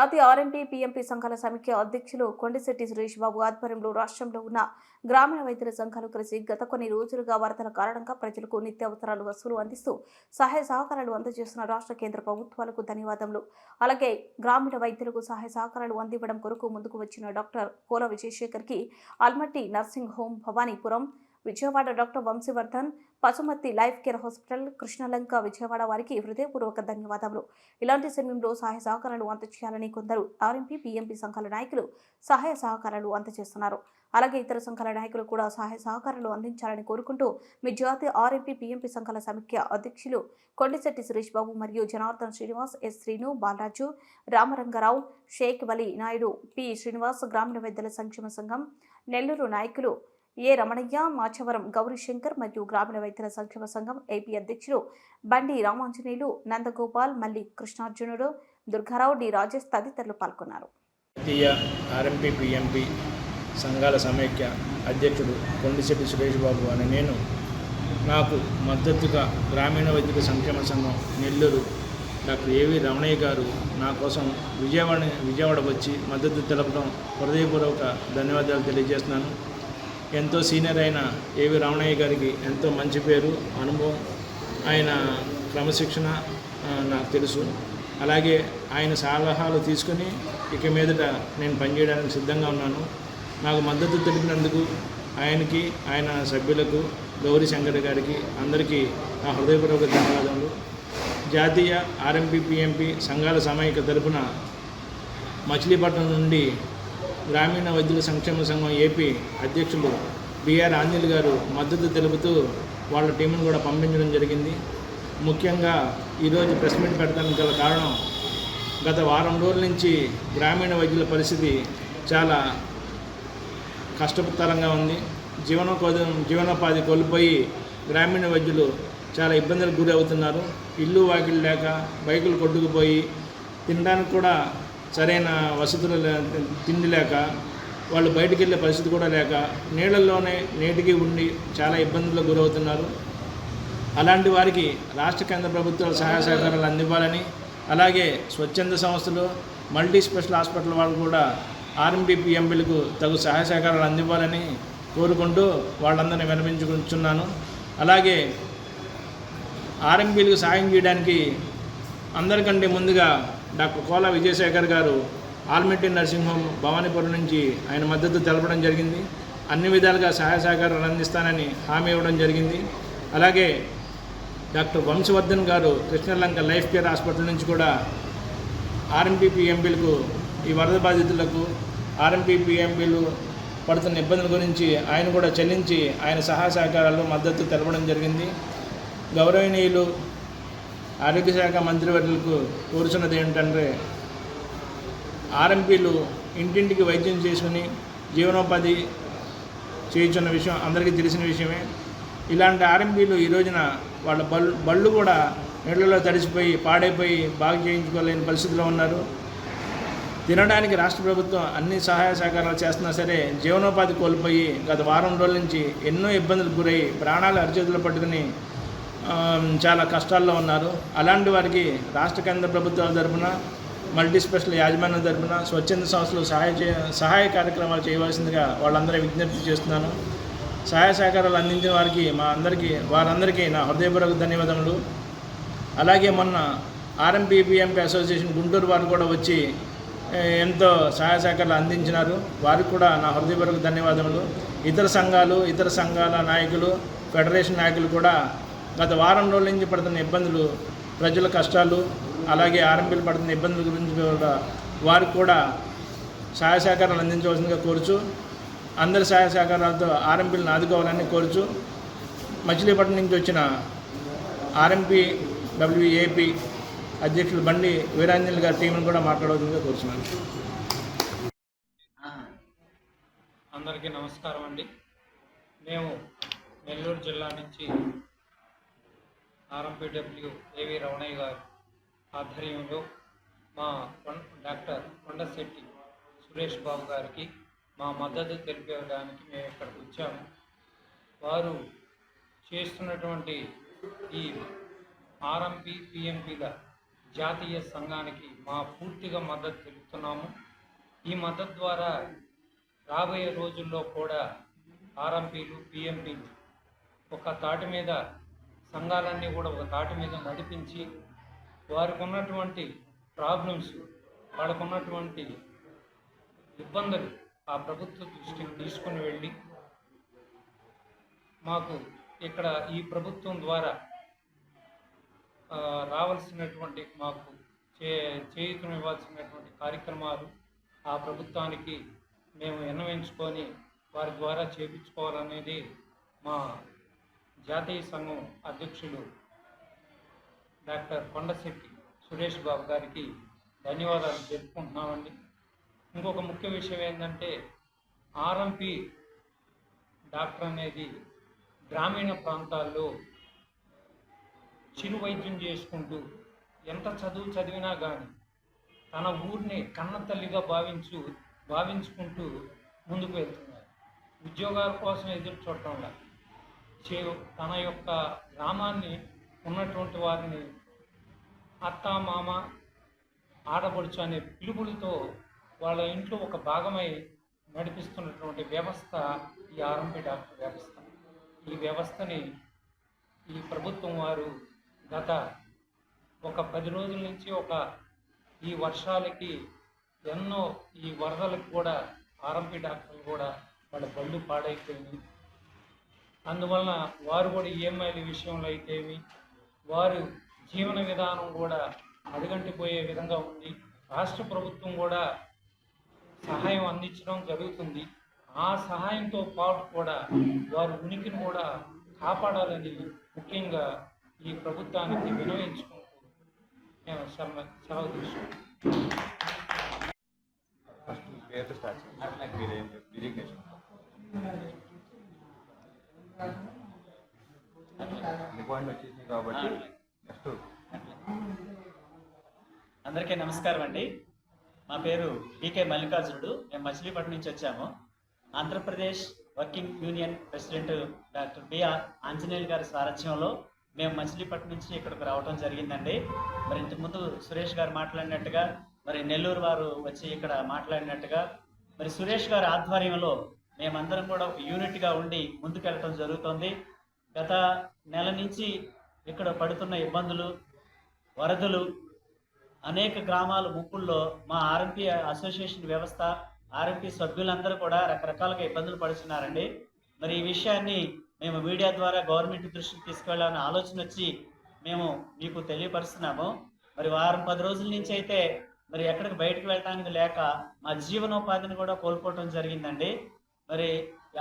జాతీయ RMP PMP సంఘాల సమిఖ్య అధ్యక్షులు కొండిశెట్టి సురేష్ బాబు ఆధ్వర్యంలో రాష్ట్రంలో ఉన్న గ్రామీణ వైద్యుల సంఘాలు కలిసి గత కొన్ని రోజులుగా వరదల కారణంగా ప్రజలకు నిత్యావసరాలు వసూలు అందిస్తూ సహాయ సహకారాలు అందజేస్తున్న రాష్ట్ర కేంద్ర ప్రభుత్వాలకు ధన్యవాదములు. అలాగే గ్రామీణ వైద్యులకు సహాయ సహకారాలు అందివ్వడం కొరకు ముందుకు వచ్చిన doctor Kola విజయశేఖర్కి Almatti nursing home Bhavanipuram Vijayawada doctor Vamsivardhan Pasumathi life care hospital Krishnalanka Vijayawada వారికి హృదయపూర్వక ధన్యవాదాలు ఇలాంటి సమయంలో సహాయ సహకారాలు అందచేయాలని కొందరు ఆర్ఎంపీ పీఎంపీ సంఘాల నాయకులు సహాయ సహకారాలు అందజేస్తున్నారు అలాగే ఇతర సంఘాల నాయకులు కూడా సహాయ సహకారాలు అందించాలని కోరుకుంటూ మీ జాతీయ ఆర్ఎంపీ పీఎంపీ సంఘాల సమీక్ష అధ్యక్షులు కొండిశెట్టి సురేష్ బాబు మరియు జనార్దన్ శ్రీనివాస్ ఎస్ శ్రీను బాలరాజు రామరంగారావు షేక్ వలి నాయుడు పి శ్రీనివాస్ గ్రామీణ వైద్యుల సంక్షేమ సంఘం నెల్లూరు నాయకులు ఏ రమణయ్య మాచవరం గౌరీశంకర్ మరియు గ్రామీణ వైద్యుల సంక్షేమ సంఘం ఏపీ అధ్యక్షులు బండి రామాంజనేయులు నందగోపాల్ మల్లి కృష్ణార్జునుడు దుర్గారావు డి రాజేష్ తదితరులు పాల్గొన్నారు. జాతీయ ఆర్ఎంపీ పిఎంపి సంఘాల సమైక్య అధ్యక్షుడు కొండిశెట్టి సురేష్ బాబు అని నేను నాకు మద్దతుగా గ్రామీణ వైద్యుల సంక్షేమ సంఘం నెల్లూరు డాక్టర్ ఏవి రమణయ్య గారు నా కోసం విజయవాడ విజయవాడ వచ్చి మద్దతు తెలపడం హృదయపూర్వక ధన్యవాదాలు తెలియజేస్తున్నాను. ఎంతో సీనియర్ అయిన ఏవి రమణయ్య గారికి ఎంతో మంచి పేరు అనుభవం ఆయన క్రమశిక్షణ నాకు తెలుసు. అలాగే ఆయన సలహాలు తీసుకుని ఇక మీదట నేను పనిచేయడానికి సిద్ధంగా ఉన్నాను. నాకు మద్దతు తెలిపినందుకు ఆయనకి ఆయన సభ్యులకు గౌరీ శంకర్ గారికి అందరికీ నా హృదయపూర్వక ధన్యవాదాలు జాతీయ ఆర్ఎంపీ పిఎంపి సంఘాల సమైక్య తరపున మచిలీపట్నం నుండి గ్రామీణ వైద్యుల సంక్షేమ సంఘం ఏపీ అధ్యక్షులు బిఆర్ ఆంజల్ గారు మద్దతు తెలుపుతూ వాళ్ళ టీంను కూడా పంపించడం జరిగింది. ముఖ్యంగా ఈరోజు ప్రెస్ మీట్ పెట్టడానికి గల కారణం గత వారం రోజుల నుంచి గ్రామీణ వైద్యుల పరిస్థితి చాలా కష్టతరంగా ఉంది. జీవనోపాధి జీవనోపాధి కోల్పోయి గ్రామీణ వైద్యులు చాలా ఇబ్బందులకు గురి అవుతున్నారు ఇల్లు వాకిలు లేక బైకులు కొట్టుకుపోయి తినడానికి కూడా సరైన వసతులు తిండి లేక వాళ్ళు బయటికి వెళ్ళే పరిస్థితి కూడా లేక నీళ్ళల్లోనే నేటికి ఉండి చాలా ఇబ్బందులకు గురవుతున్నారు. అలాంటి వారికి రాష్ట్ర కేంద్ర ప్రభుత్వాల సహాయ సహకారాలు అందివ్వాలని అలాగే స్వచ్ఛంద సంస్థలు మల్టీ స్పెషల్ హాస్పిటల్ వాళ్ళు కూడా ఆర్ఎంబీ పిఎంపీలకు తగు సహాయ సహకారాలు అందివ్వాలని కోరుకుంటూ వాళ్ళందరినీ వినిపించుకుంటున్నాను అలాగే ఆర్ఎంపీలకు సాయం చేయడానికి అందరికంటే ముందుగా డాక్టర్ కోలా విజయశేఖర్ గారు ఆల్మెట్టి నర్సింగ్ హోమ్ భవానీపురం నుంచి ఆయన మద్దతు తెలపడం జరిగింది. అన్ని విధాలుగా సహాయ సహకారాలు అందిస్తానని హామీ ఇవ్వడం జరిగింది. అలాగే డాక్టర్ వంశవర్ధన్ గారు కృష్ణలంక లైఫ్ కేర్ హాస్పిటల్ నుంచి కూడా ఆర్ఎంపీ ఎంపీలకు ఈ వరద బాధితులకు ఆర్ఎంపీ ఎంపీలు పడుతున్న ఇబ్బందుల గురించి ఆయన కూడా చెల్లించి ఆయన సహాయ సహకారాలు మద్దతు తెలపడం జరిగింది. గౌరవనీయులు ఆరోగ్య శాఖ మంత్రివర్యులకు కోరుచున్నది ఏంటంటే ఆర్ఎంపీలు ఇంటింటికి వైద్యం చేసుకుని జీవనోపాధి చేయించున్న విషయం అందరికీ తెలిసిన విషయమే. ఇలాంటి ఆర్ఎంపీలు ఈ రోజున వాళ్ళ బళ్ళు బళ్ళు కూడా నీళ్ళలో తడిసిపోయి పాడైపోయి బాగు చేయించుకోలేని పరిస్థితిలో ఉన్నారు. తినడానికి రాష్ట్ర ప్రభుత్వం అన్ని సహాయ సహకారాలు చేస్తున్నా సరే జీవనోపాధి కోల్పోయి గత వారం రోజుల నుంచి ఎన్నో ఇబ్బందులకు గురై ప్రాణాలు అరిచేతులు పట్టుకుని చాలా కష్టాల్లో ఉన్నారు. అలాంటి వారికి రాష్ట్ర కేంద్ర ప్రభుత్వాల తరఫున మల్టీ స్పెషల్ యాజమాన్యం తరపున స్వచ్ఛంద సంస్థలు సహాయ చే సహాయ కార్యక్రమాలు చేయవలసిందిగా వాళ్ళందరూ విజ్ఞప్తి చేస్తున్నాను. సహాయ సహకారాలు అందించిన వారికి మా అందరికీ వారందరికీ నా హృదయపూర్వక ధన్యవాదములు. అలాగే మొన్న ఆర్ఎంపీపీఎంపీ అసోసియేషన్ గుంటూరు వారు కూడా వచ్చి ఎంతో సహాయ సహకారాలు అందించినారు. వారికి కూడా నా హృదయపూర్వక ధన్యవాదములు. ఇతర సంఘాలు ఇతర సంఘాల నాయకులు ఫెడరేషన్ నాయకులు కూడా గత వారం రోజుల నుంచి పడుతున్న ఇబ్బందులు ప్రజల కష్టాలు అలాగే ఆర్ఎంపీలు పడుతున్న ఇబ్బందుల గురించి కూడా వారికి కూడా సహాయ సహకారాలు అందించవలసిందిగా కోరుచు అందరి సహాయ సహకారాలతో ఆర్ఎంపీలను ఆదుకోవాలని కోరుచు మచిలీపట్నం నుంచి వచ్చిన ఆర్ఎంపీ డబ్ల్యూఏపీ అధ్యక్షులు బండి వీరాంజలి గారి టీంను కూడా మాట్లాడవలసిందిగా కోరుచున్నాను. అందరికీ నమస్కారం అండి. మేము నెల్లూరు జిల్లా నుంచి ఆర్ఎంపీడబ్ల్యూ ఏవి రమణయ్య గారు ఆధ్వర్యంలో మా డాక్టర్ కొండశెట్టి సురేష్ బాబు గారికి మా మద్దతు తెలిపేయడానికి మేము ఇక్కడికి వచ్చాము. వారు చేస్తున్నటువంటి ఈ ఆర్ఎంపీ పిఎంపీల జాతీయ సంఘానికి మా పూర్తిగా మద్దతు తెలుపుతున్నాము. ఈ మద్దతు ద్వారా రాబోయే రోజుల్లో కూడా ఆర్ఎంపీలు పిఎంపీలు ఒక తాటి మీద సంఘాలన్నీ కూడా ఒక తాటి మీద నడిపించి వారికి ఉన్నటువంటి ప్రాబ్లమ్స్ వాళ్ళకు ఉన్నటువంటి ఇబ్బందులు ఆ ప్రభుత్వ దృష్టికి తీసుకుని వెళ్ళి మాకు ఇక్కడ ఈ ప్రభుత్వం ద్వారా రావాల్సినటువంటి మాకు చే చేయూతనివ్వాల్సినటువంటి కార్యక్రమాలు ఆ ప్రభుత్వానికి మేము విన్నవించుకొని వారి ద్వారా చేపించుకోవాలనేది మా జాతీయ సంఘం అధ్యక్షులు డాక్టర్ కొండశెట్టి సురేష్ బాబు గారికి ధన్యవాదాలు తెలుపుకుంటున్నామండి. ఇంకొక ముఖ్య విషయం ఏంటంటే ఆర్ఎంపి డాక్టర్ అనేది గ్రామీణ ప్రాంతాల్లో చిరు వైద్యం చేసుకుంటూ ఎంత చదువు చదివినా కానీ తన ఊరిని కన్న తల్లిగా భావించు భావించుకుంటూ ముందుకు వెళ్తున్నారు. ఉద్యోగాల కోసం ఎదురు చూడటం లేదు చే తన యొక్క గ్రామాన్ని ఉన్నటువంటి వారిని అత్త మామ ఆడపడుచు అనే పిలుపులతో వాళ్ళ ఇంట్లో ఒక భాగమై నడిపిస్తున్నటువంటి వ్యవస్థ ఈ ఆర్ఎంపీ డాక్టర్ వ్యవస్థ. ఈ వ్యవస్థని ఈ ప్రభుత్వం వారు గత ఒక పది రోజుల నుంచి ఒక ఈ వర్షాలకి ఎన్నో ఈ వరదలకు కూడా ఆర్ఎంపీ డాక్టర్లు కూడా వాళ్ళ బళ్ళు పాడైపోయింది అందువలన వారు కూడా ఈఎంఐల విషయంలో అయితేవి వారు జీవన విధానం కూడా అడుగంటిపోయే విధంగా ఉంది. రాష్ట్ర ప్రభుత్వం కూడా సహాయం అందించడం జరుగుతుంది. ఆ సహాయంతో పాటు కూడా వారి ఉనికిని కూడా కాపాడాలని ముఖ్యంగా ఈ ప్రభుత్వానికి వినవించుకుంటూ మేము సెలవు సెలవు తీసుకుంటాం ఫస్ట్ మీ పేరుతో స్టార్ట్ చేయండి మీరేం డిజిగ్నేషన్ అన్ని వచ్చేసింది కాబట్టి నెక్స్ట్ అందరికీ నమస్కారం అండి. మా పేరు డికే మల్లికార్జునుడు. మేము మచిలీపట్నం నుంచి వచ్చాము. Andhra Pradesh working union president doctor BR Anjaneyulu గారి సారథ్యంలో మేము మచిలీపట్నం నుంచి ఇక్కడికి రావడం జరిగిందండి. మరి ఇంతకుముందు సురేష్ గారు మాట్లాడినట్టుగా మరి నెల్లూరు వారు వచ్చి ఇక్కడ మాట్లాడినట్టుగా మరి సురేష్ గారి ఆధ్వర్యంలో మేమందరం కూడా ఒక యూనిట్గా ఉండి ముందుకెళ్ళటం జరుగుతుంది. గత నెల నుంచి ఇక్కడ పడుతున్న ఇబ్బందులు వరదలు అనేక గ్రామాల ముప్పుల్లో మా ఆర్ఎంపీ అసోసియేషన్ వ్యవస్థ ఆర్ఎంపీ సభ్యులందరూ కూడా రకరకాలుగా ఇబ్బందులు పడుతున్నారండి. మరి ఈ విషయాన్ని మేము మీడియా ద్వారా గవర్నమెంట్ దృష్టికి తీసుకెళ్ళాలనే ఆలోచన వచ్చి మేము మీకు తెలియపరుస్తున్నాము. మరి వారం పది రోజుల నుంచి అయితే మరి ఎక్కడికి బయటకు వెళ్ళడానికి లేక మా జీవనోపాధిని కూడా కోల్పోవటం జరిగిందండి. మరి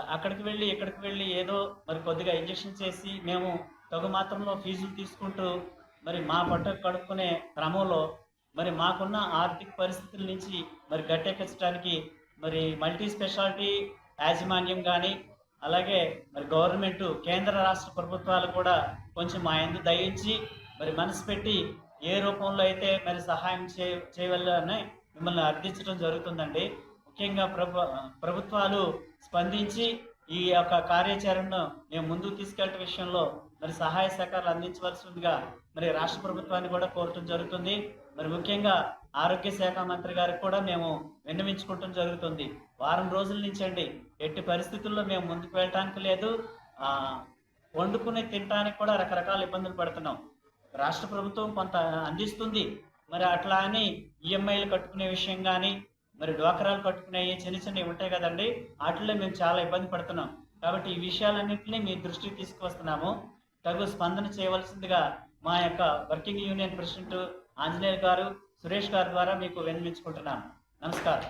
అక్కడికి వెళ్ళి ఇక్కడికి వెళ్ళి ఏదో మరి కొద్దిగా ఇంజక్షన్ చేసి మేము తగు మాత్రంలో ఫీజులు తీసుకుంటూ మరి మా పట్ట కడుక్కునే క్రమంలో మరి మాకున్న ఆర్థిక పరిస్థితుల నుంచి మరి గట్టెక్కించడానికి మరి మల్టీ స్పెషాలిటీ యాజమాన్యం కానీ అలాగే మరి గవర్నమెంట్ కేంద్ర రాష్ట్ర ప్రభుత్వాలు కూడా కొంచెం మా ఎందు దయించి మరి మనసు పెట్టి ఏ రూపంలో అయితే మరి సహాయం చే చేయవల్లని మిమ్మల్ని అర్థించడం జరుగుతుందండి. ముఖ్యంగా ప్రభు ప్రభుత్వాలు స్పందించి ఈ యొక్క కార్యాచరణను మేము ముందుకు తీసుకెళ్ళటం విషయంలో మరి సహాయ సహకారాలు అందించవలసిందిగా మరి రాష్ట్ర ప్రభుత్వాన్ని కూడా కోరటం జరుగుతుంది. మరి ముఖ్యంగా ఆరోగ్య శాఖ మంత్రి గారికి కూడా మేము విన్నవించుకోవటం జరుగుతుంది. వారం రోజుల నుంచి అండి ఎట్టి పరిస్థితుల్లో మేము ముందుకు వెళ్ళటానికి లేదు. ఆ, వండుకుని తినడానికి కూడా రకరకాల ఇబ్బందులు పడుతున్నాం. రాష్ట్ర ప్రభుత్వం కొంత అందిస్తుంది. మరి అట్లా అని ఈఎంఐలు కట్టుకునే విషయం కానీ మరి డ్వాకరాలు కట్టుకునే చిన్న చిన్నవి ఉంటాయి కదండి వాటిల్లో మేము చాలా ఇబ్బంది పడుతున్నాం. కాబట్టి ఈ విషయాలన్నింటినీ మీ దృష్టికి తీసుకువస్తున్నాము. తగు స్పందన చేయవలసిందిగా మా యొక్క వర్కింగ్ యూనియన్ ప్రెసిడెంట్ ఆంజనేయులు గారు సురేష్ గారి ద్వారా మీకు విన్నవించుకుంటున్నాను. నమస్కారం.